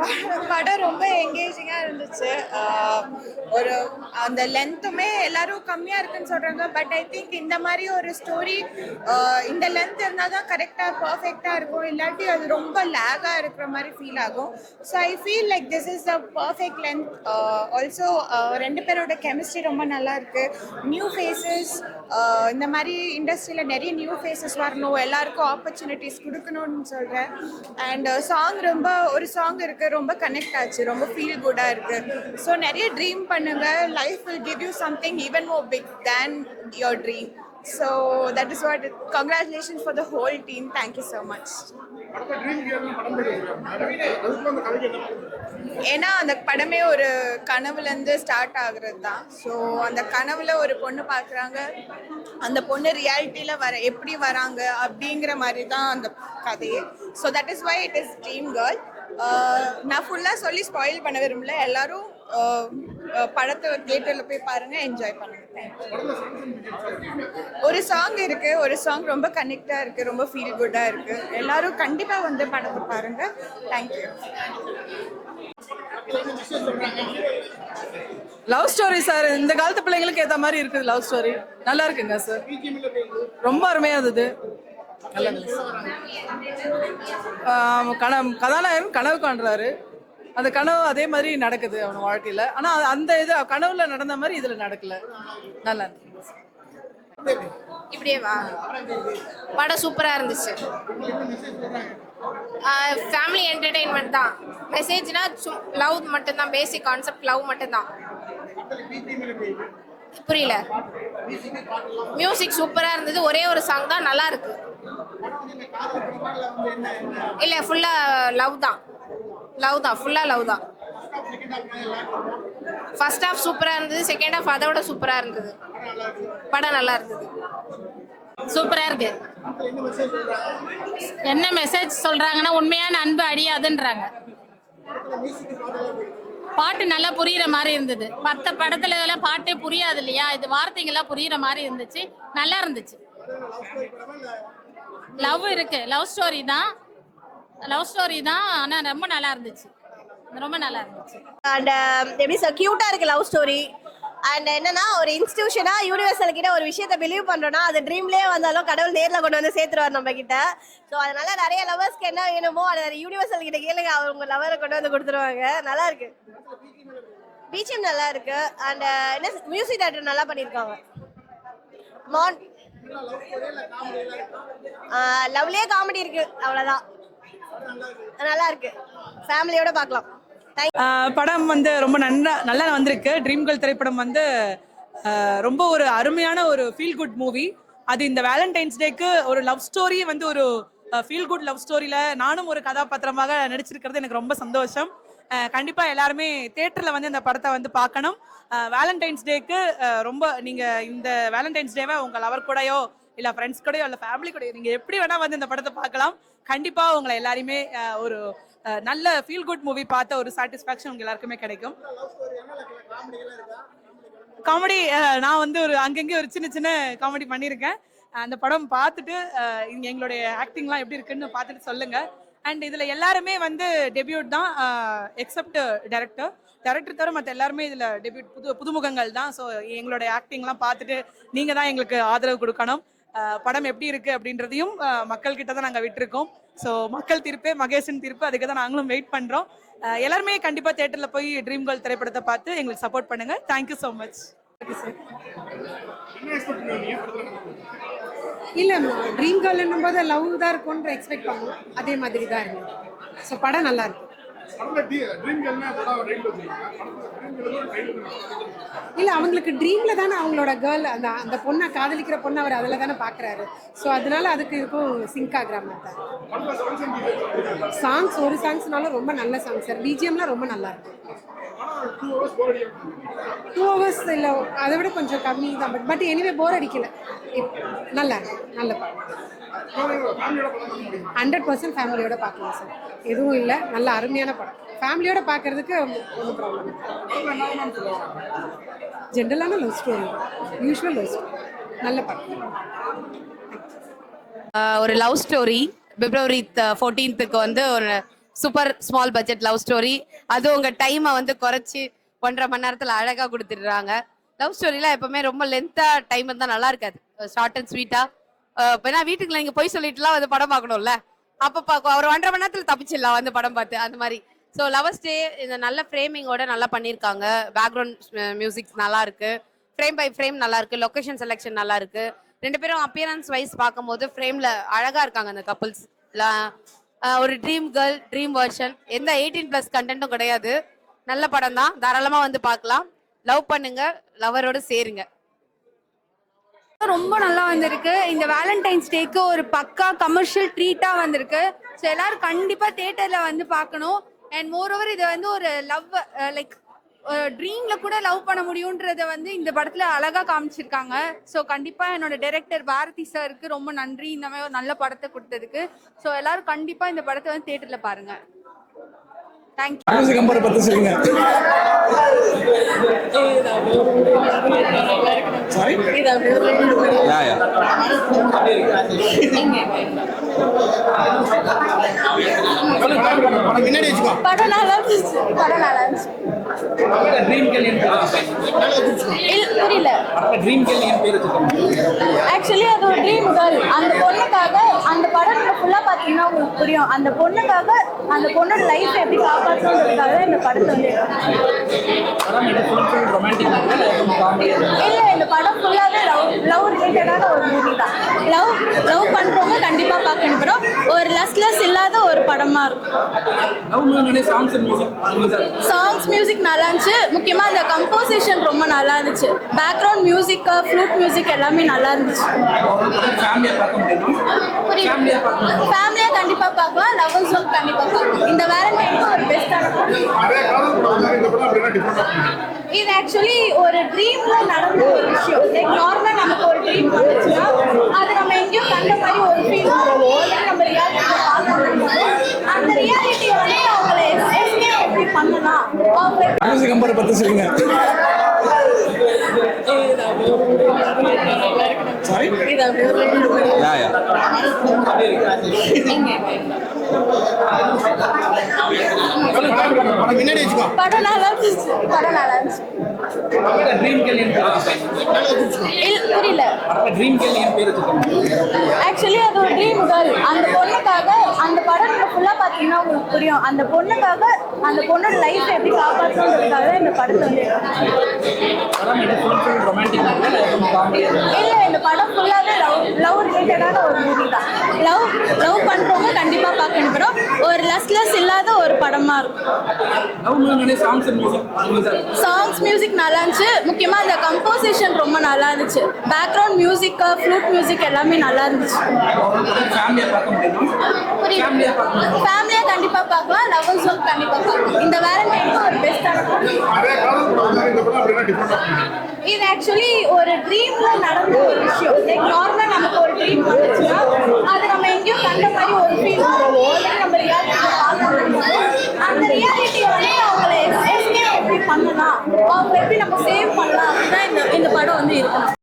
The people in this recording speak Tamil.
படம் படம் ரொம்ப எங்கேஜிங்காக இருந்துச்சு. ஒரு அந்த லென்த்துமே எல்லாரும் கம்மியாக இருக்குன்னு சொல்கிறாங்க பட் ஐ திங்க் இந்த மாதிரி ஒரு ஸ்டோரி இந்த லென்த் இருந்தால் தான் கரெக்டாக பர்ஃபெக்டாக இருக்கும். இல்லாட்டி அது ரொம்ப லேகாக இருக்கிற மாதிரி ஃபீல் ஆகும். So I feel like this is the perfect length also ரெண்டு பேரோட கெமிஸ்ட்ரி ரொம்ப நல்லா இருக்கு. நியூ ஃபேஸஸ் இந்த மாதிரி இண்டஸ்ட்ரியில் நிறைய நியூ ஃபேஸஸ் வரணும் எல்லாருக்கும் ஆப்பர்ச்சுனிட்டிஸ் கொடுக்கணும்னு சொல்கிறேன் அண்ட் சாங் ரொம்ப ஒரு சாங் இருக்குது ரொம்ப கனெக்ட் ஆச்சு ரொம்ப ஃபீல் குட்டாக இருக்குது ஸோ நிறைய ட்ரீம் பண்ணுங்கள் life will give you something even more big than your dream so that is what. It, for the whole team team. So much so much. ஏன்னா அந்த படமே ஒரு கனவுலேருந்து ஸ்டார்ட் ஆகுறது தான் ஸோ அந்த கனவுல ஒரு பொண்ணு பார்க்குறாங்க அந்த பொண்ணு ரியாலிட்டியில் வர எப்படி வராங்க அப்படிங்கிற மாதிரி தான் அந்த கதையே so that is why it is dream girl நான் ஃபுல்லாக சொல்லி ஸ்பாயில் பண்ண விரும்பல எல்லாரும் படத்தை தியேட்டரில் போய் பாருங்கள் என்ஜாய் பண்ணுங்க. Thank you. ஒரு சாங் இருக்கு ஒரு சாங் ரொம்ப கனெக்டாக இருக்கு ரொம்ப ஃபீல் குட்டாக இருக்கு. எல்லாரும் கண்டிப்பாக வந்து படத்தை பாருங்க. தேங்க்யூ லவ் ஸ்டோரி சார் இந்த காலத்து பிள்ளைங்களுக்கு ஏற்ற மாதிரி இருக்குது லவ் ஸ்டோரி நல்லா இருக்குங்க சார் ரொம்ப அருமையா இருந்தது. கனவு கதாநாயகன் கனவு காண்றாரு. அந்த கனவு அதே மாதிரி நடக்குது அவன் வாழ்க்கையில. ஆனா அந்த இது கனவுல நடந்த மாதிரி இதுல நடக்கல. நல்லா இப்படியே வா. படம் சூப்பராக இருந்துச்சு. ஃபேமிலி என்டர்டெயின்மெண்ட் தான். மெசேஜ்னா லவ் மட்டும்தான் பேசிக் கான்செப்ட் லவ் மட்டும்தான். புரியல. மியூசிக் சூப்பராக இருந்தது ஒரே ஒரு சாங் தான் நல்லா இருக்கு. இல்லை ஃபுல்லாக லவ் தான். லவ் தான் ஃபுல்லாக லவ் தான். ஃபர்ஸ்ட் ஹாஃப் சூப்பராக இருந்தது செகண்ட் ஹாஃப் அதை விட சூப்பராக இருந்தது. படம் நல்லா இருந்தது. சூப்பரா இருக்கு. என்ன மெசேஜ் சொல்றாங்கன்னா உண்மையான அன்பு அழியாதுன்றாங்க. பாட்டு நல்லா புரியுற மாதிரி இருந்தது. மற்ற படத்துல எல்லாம் பாட்டே புரியாது இல்லையா? இது வார்த்தைங்கெல்லாம் புரியுற மாதிரி இருந்துச்சு. நல்லா இருந்துச்சு. லவ் இருக்கு. லவ் ஸ்டோரி தான். லவ் ஸ்டோரி தான் ஆனா ரொம்ப நல்லா இருந்துச்சு. ரொம்ப நல்லா இருந்துச்சு. அண்ட் எப்படி சார் க்யூட்டாக இருக்கு லவ் ஸ்டோரி அண்ட் என்னன்னா ஒரு இன்ஸ்டியூஷனா யூனிவர்சல் கிட்ட ஒரு விஷயத்த பிலீவ் பண்றோம்னா அது ட்ரீம்லயே வந்தாலும் கடவுள் நேர்ல கொண்டு வந்து சேர்த்துருவார் நம்ம கிட்ட ஸோ அதனால நிறைய லவர்ஸ்க்கு என்ன வேணுமோ அதை யூனிவர்சல் கிட்ட கேளுங்க. அவங்க லவரை கொண்டு வந்து கொடுத்துருவாங்க. நல்லா இருக்கு. பிஜிஎம் நல்லா இருக்கு. அண்ட் என்ன மியூசிக் டேரக்டர் நல்லா பண்ணியிருக்காங்க மான் லவ்லியே காமெடி இருக்கு. அவ்வளோதான் நல்லா இருக்கு ஃபேமிலியோட பார்க்கலாம் ஆஹ் படம் வந்து ரொம்ப நன்றா நல்லா வந்திருக்கு. ட்ரீம் கேர்ள் திரைப்படம் வந்து ரொம்ப ஒரு அருமையான ஒரு ஃபீல் குட் மூவி அது இந்த வேலண்டைன்ஸ் டேக்கு ஒரு லவ் ஸ்டோரி வந்து ஒரு ஃபீல் குட் லவ் ஸ்டோரியில் நானும் ஒரு கதாபாத்திரமாக நடிச்சிருக்கிறது எனக்கு ரொம்ப சந்தோஷம். ஆஹ் கண்டிப்பா எல்லாருமே தியேட்டர்ல வந்து இந்த படத்தை வந்து பார்க்கணும். வேலண்டைன்ஸ் டேக்கு ரொம்ப நீங்க இந்த வேலண்டைன்ஸ் டேவை உங்க லவர் கூடயோ இல்ல ஃப்ரெண்ட்ஸ் கூடயோ இல்ல ஃபேமிலி கூடயோ நீங்க எப்படி வேணா வந்து இந்த படத்தை பார்க்கலாம். கண்டிப்பாக உங்களை எல்லாரையுமே ஒரு நல்ல ஃபீல் குட் மூவி பார்த்த ஒரு சாட்டிஸ்ஃபேக்ஷன் உங்க எல்லாருக்குமே கிடைக்கும். காமெடி நான் வந்து ஒரு அங்கங்கே ஒரு சின்ன சின்ன காமெடி பண்ணியிருக்கேன். அந்த படம் பார்த்துட்டு எங்களுடைய ஆக்டிங்லாம் எப்படி இருக்குன்னு பார்த்துட்டு சொல்லுங்க. அண்ட் இதில் எல்லாருமே வந்து டெபியூட் தான் எக்ஸப்ட் டேரக்டர் டேரக்டர் தவிர மற்ற எல்லாருமே இதில் டெபியூட் புது புதுமுகங்கள் தான். ஸோ எங்களுடைய ஆக்டிங்லாம் பார்த்துட்டு நீங்கள் தான் எங்களுக்கு ஆதரவு கொடுக்கணும். படம் எப்படி இருக்கு அப்படின்றதையும் மக்கள் கிட்ட தான் நாங்கள் விட்டுருக்கோம். ஸோ மக்கள் திருப்பு மகேஷன் திருப்பு அதுக்கு தான் நாங்களும் வெயிட் பண்றோம். எல்லாருமே கண்டிப்பா தியேட்டர்ல போய் ட்ரீம் கேர்ள் திரைப்படத்தை பார்த்து எங்களுக்கு சப்போர்ட் பண்ணுங்க. தேங்க்யூ ஸோ மச் என்ன இல்லை ட்ரீம் கேர்ள்னும் போது லவ் தான் இருக்கும்ன்ற எக்ஸ்பெக்ட் பண்ணுவோம். அதே மாதிரி தான் இருக்கு. ஸோ படம் நல்லா இருக்கு. இல்லை அவங்களுக்கு ட்ரீம்ல தானே அவங்களோட கேர்ள் அந்த அந்த பொண்ணை காதலிக்கிற பொண்ணை அவர் அதில் தானே பார்க்குறாரு ஸோ அதனால அதுக்கு இதுக்கும் சிங்க் ஆகுற மாதிரி சாங்ஸ் சாங்ஸ் ஒரு சாங்ஸ்னாலும் ரொம்ப நல்ல சாங் சார் பிஜிஎம்லாம் ரொம்ப நல்லா இருக்கு. படம் டூ ஹவர்ஸ் இல்லை அதை விட கொஞ்சம் கம்மி தான் பட் பட் எனிவே போர் அடிக்கல. நல்லா நல்ல படம். ஹண்ட்ரட் பர்சன்ட் ஃபேமிலியோட பார்க்கலாம் சார். எதுவும் இல்லை. நல்ல அருமையான படம். ஃபேமிலியோட பார்க்கறதுக்கு ஒன்றும் problem ஜென்ரலான love story usual love story நல்ல படம். ஒரு லவ் ஸ்டோரி பிப்ரவரி ஃபோர்டீன்த்துக்கு வந்து ஒரு super small budget love story அது உங்க டைமை வந்து குறைச்சி ஒன்றரை மணி நேரத்தில் அழகா கொடுத்துடுறாங்க. லவ் ஸ்டோரிலாம் எப்போவுமே ரொம்ப லென்த்தா டைம் இருந்தால் நல்லா இருக்காது. ஷார்ட் அண்ட் ஸ்வீட்டா ஏன்னா வீட்டுக்குள்ள நீங்க போய் சொல்லிட்டுலாம் வந்து படம் பார்க்கணும்ல? அப்ப பா- ஒரு ஒன்றரை மணி நேரத்துல தப்பிச்சிடலாம் வந்து படம் பார்த்து அந்த மாதிரி. ஸோ லவர்ஸ் டே இந்த நல்ல ஃப்ரேமிங்கோட நல்லா பண்ணியிருக்காங்க. பேக்ரவுண்ட் மியூசிக்ஸ் நல்லா இருக்கு. ஃப்ரேம் பை ஃப்ரேம் நல்லா இருக்கு. லொகேஷன் செலெக்ஷன் நல்லா இருக்கு. ரெண்டு பேரும் அப்பியரன்ஸ் வைஸ் பார்க்கும்போது ஃப்ரேம்ல அழகா இருக்காங்க அந்த கப்புள்ஸ் ஒரு ட்ரீம் கேர்ள் ட்ரீம் வெர்ஷன் எந்த எயிட்டீன் பிளஸ் கண்டென்ட்டும் கிடையாது. நல்ல படம் தான் தாராளமா வந்து பார்க்கலாம். லவ் பண்ணுங்க. லவரோட சேருங்க. ரொம்ப நல்லா வந்திருக்கு. இந்த வேலண்டைன்ஸ் டேக்கு ஒரு பக்கா கமர்ஷியல் ட்ரீட்டா வந்திருக்கு. ஸோ எல்லாரும் கண்டிப்பா தியேட்டர்ல வந்து பார்க்கணும். அண்ட் மோரோவர் இது வந்து ஒரு லவ் லைக் ட்ரீம்ல கூட லவ் பண்ண முடியுன்றத வந்து இந்த படத்துல அழகா காமிச்சிருக்காங்க. ஸோ கண்டிப்பா என்னோட டைரக்டர் பாரதி சாருக்கு ரொம்ப நன்றி. இந்த மாதிரி ஒரு நல்ல படத்தை கொடுத்ததுக்கு. ஸோ எல்லாரும் கண்டிப்பா இந்த படத்தை வந்து தியேட்டர்ல பாருங்க. தேங்க்யூ சாரி யா யா முன்னாடி வச்சுக்கோ படம் நல்லா இருந்துச்சு. படம் நல்லா இருந்துச்சு. ட்ரீம் புரியல. ட்ரீம் பேர் ஆக்சுவலி அது ஒரு ட்ரீம் கேர்ள் அந்த பொண்ணுக்காக அந்த படம் நீங்க ஃபுல்லா பாத்தீங்கன்னா உங்களுக்கு புரியும். அந்த பொண்ணுக்காக அந்த பொண்ணோட லைஃப் எப்படி காப்பாற்றணுன்றதுக்காக இந்த படத்தை வந்து இல்ல இந்த படம் ஃபுல்லாவே லவ் லவ் ரிலேட்டடான ஒரு மூவி தான். லவ் லவ் பண்றவங்க கண்டிப்பா பார்க்கணும். படம் ஒரு லெஸ்லெஸ் இல்லாத ஒரு படமா இருக்கும். சாங்ஸ் மியூசிக் மியூசிக் நல்லா இருந்துச்சு. முக்கியமா அந்த கம்போசிஷன் ரொம்ப நல்லா இருந்துச்சு. பேக்ரவுண்ட் மியூசிக் ஃப்ளூட் மியூசிக் எல்லாமே நல்லா இருந்துச்சு. ஃபேமிலியா பார்க்க முடியுமா? ஃபேமிலியா பார்க்க முடியும்? ஃபேமிலியா கண்டிப்பா பார்க்கலாம். லவ் ஜோன் கண்டிப்பா பார்க்கலாம். இந்த வேலண்டைனுக்கு ஒரு டிஃப்ரெண்டாக இது ஆக்சுவலி ஒரு ட்ரீம்ல நடந்த ஒரு விஷயம். லைக் நார்மலா நமக்கு ஒரு ட்ரீம் வந்துச்சுன்னா அது நம்ம எங்கேயோ கண்ட மாதிரி ஒரு ஃபீல் நம்ம ரியாலிட்டியை பார்க்கணும் அந்த ரியாலிட்டியை வந்து அவங்கள எஸ்கேப் எப்படி பண்ணலாம் மியூசிக் கம்பெனி பத்தி சொல்லுங்க. சாரி யா யா முன்னாடி வச்சுக்கோ. படம் நல்லா இருந்துச்சு. படம் நல்லா இருந்துச்சு. புரியல. ஆக்சுவலி அது ஒரு ட்ரீம் கேர்ள் படம் நீங்க ஃபுல்லா பாத்தீங்கன்னா உங்களுக்கு புரியும். அந்த பொண்ணுக்காக அந்த பொண்ணோட லைஃப் எப்படி காப்பாற்றணுன்றதுக்காக இந்த படத்தை வந்து இல்ல இந்த படம் ஃபுல்லாவே லவ் லவ் ரிலேட்டடான ஒரு மூவி தான். லவ் லவ் பண்றவங்க கண்டிப்பா பார்க்கணும் படம் ஒரு லெஸ்லெஸ் இல்லாத ஒரு படமா இருக்கும். லவ் மூவி சாங்ஸ் மியூசிக் நல்லா இருந்துச்சு. முக்கியமா அந்த கம்போசிஷன் ரொம்ப நல்லா இருந்துச்சு. பேக்ரவுண்ட் மியூசிக் ஃப்ளூட் மியூசிக் எல்லாமே நல்லா இருந்துச்சு. ஃபேமிலியா பார்க்க முடியுமா? ஃபேமிலியா பார்க்க முடியும்? ஃபேமிலியா கண்டிப்பா பார்க்கலாம். லவ் ஜோன் கண்டிப்பா பார்க்கலாம். இந்த வேலண்டைனுக்கு ஒரு டிஃப்ரெண்டாக இது ஆக்சுவலி ஒரு ட்ரீம்ல நடந்த ஒரு விஷயம் லைக் நார்மலா நமக்கு ஒரு ட்ரீம் வந்துச்சுன்னா அது நம்ம எங்கேயோ கண்ட மாதிரி ஒரு ஃபீல் வருவோம் நம்ம ரியாலிட்டியை பார்க்கணும் அந்த ரியாலிட்டியை வந்து அவங்கள எஸ்கேப் எப்படி பண்ணலாம் அவங்க எப்படி நம்ம சேவ் பண்ணலாம் அப்படிதான் இந்த இந்த படம் வந்து இருக்கணும்